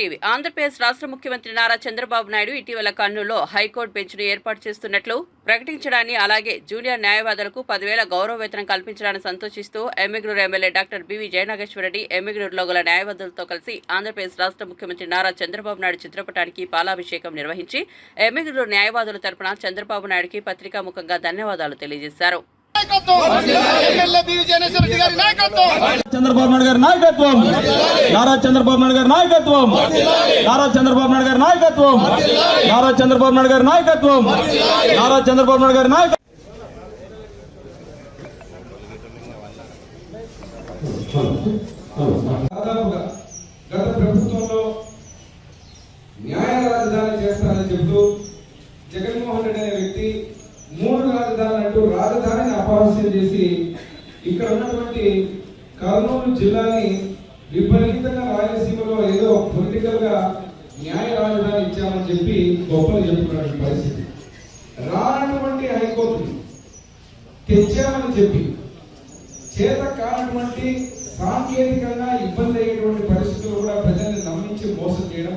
TV. Andhra Pradesh రాష్ట్ర ముఖ్యమంత్రి నారా చంద్రబాబు నాయుడు ఇటీవల కర్నూలులో హైకోర్టు బెంచ్ను ఏర్పాటు చేస్తున్నట్లు ప్రకటించడాన్ని అలాగే జూనియర్ న్యాయవాదులకు పదివేల గౌరవ వేతనం కల్పించడాన్ని సంతోషిస్తూ Emmiganur MLA doctor BV Jayanageswara Reddy ఎమ్మిగ్నూరులో గల న్యాయవాదులతో కలిసి ఆంధ్రప్రదేశ్ రాష్ట్ర ముఖ్యమంత్రి నారా చంద్రబాబు నాయుడు చిత్రపటానికి పాలాభిషేకం నిర్వహించి ఎమ్మిగ్నూరు న్యాయవాదుల తరపున చంద్రబాబు నాయుడుకి పత్రికాముఖంగా ధన్యవాదాలు తెలియజేశారు. చంద్రబాబు నాయుడు గారి నాయకత్వం. నారా చంద్రబాబు నాయుడు గారి నాయకత్వం. నారా చంద్రబాబు నాయుడు గారి నాయకత్వం. నారా చంద్రబాబు నాయుడు గారి నాయకత్వం. నారా చంద్రబాబు నాయుడు గారి నాయకత్వం. దాదాపుగా గత ప్రభుత్వంలో న్యాయ రాజధాని చేస్తానని చెబుతూ జగన్మోహన్ రెడ్డి అనే వ్యక్తి మూడు అపహాస్యం చేసి ఇక్కడ ఉన్నటువంటి కర్నూలు జిల్లాని విపరీతంగా రాయలసీమలో ఏదో పొలిటికల్గా న్యాయ రాజధాని ఇచ్చామని చెప్పి గొప్పలు చెప్పుకున్నటువంటి పరిస్థితి. రానటువంటి హైకోర్టు తెచ్చామని చెప్పి చేత కానటువంటి సాంకేతికంగా ఇబ్బంది అయ్యేటువంటి పరిస్థితులు కూడా ప్రజల్ని నమ్మించి మోసం చేయడం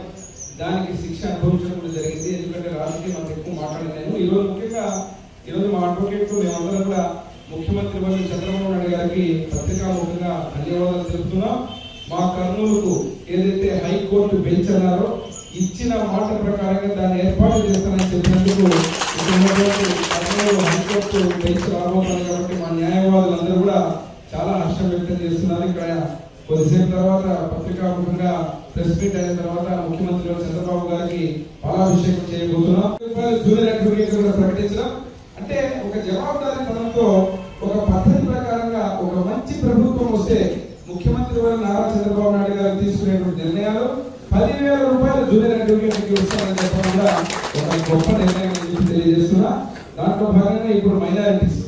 దానికి శిక్ష అనుభవించడం కూడా జరిగింది. ఎందుకంటే రాజకీయం అంత ఎక్కువ మాట్లాడలేము ఈరోజు ముఖ్యంగా ఈరోజు మా అడ్వకేట్ మేమందరం కూడా ముఖ్యమంత్రి చంద్రబాబు నాయుడు గారికి పత్రికాముఖంగా ధన్యవాదాలు తెలుపుతున్నాం. మా కర్నూలుకు ఏదైతే హైకోర్టు బెంచ్ అన్నారో ఇచ్చిన మాట ప్రకారంగా దాన్ని ఏర్పాటు చేస్తానని చెప్పినందుకు కర్నూలు హైకోర్టు బెంచ్ రాబోతుంది కాబట్టి మా న్యాయవాదులందరూ కూడా చాలా హర్షం వ్యక్తం చేస్తున్నారు. ఇక్కడ కొద్దిసేపు తర్వాత పత్రికాముఖంగా ప్రెస్ మీట్ అయిన తర్వాత ముఖ్యమంత్రి చంద్రబాబు గారికి పాలాభిషేకం చేయబోతున్నాం. జూనియర్ అడ్వకేట్ కూడా ప్రకటించడం అంటే ఒక జవాబుదారీతనంతో ఒక తీసుకునేటువంటి నిర్ణయాలు పదివేల రూపాయలు జూనియర్ అడ్వకేట్కి వస్తారని చెప్పడం కూడా ఒక గొప్ప నిర్ణయం అని చెప్పి తెలియజేస్తున్నా. దాంట్లో భాగంగా ఇప్పుడు మైనారిటీస్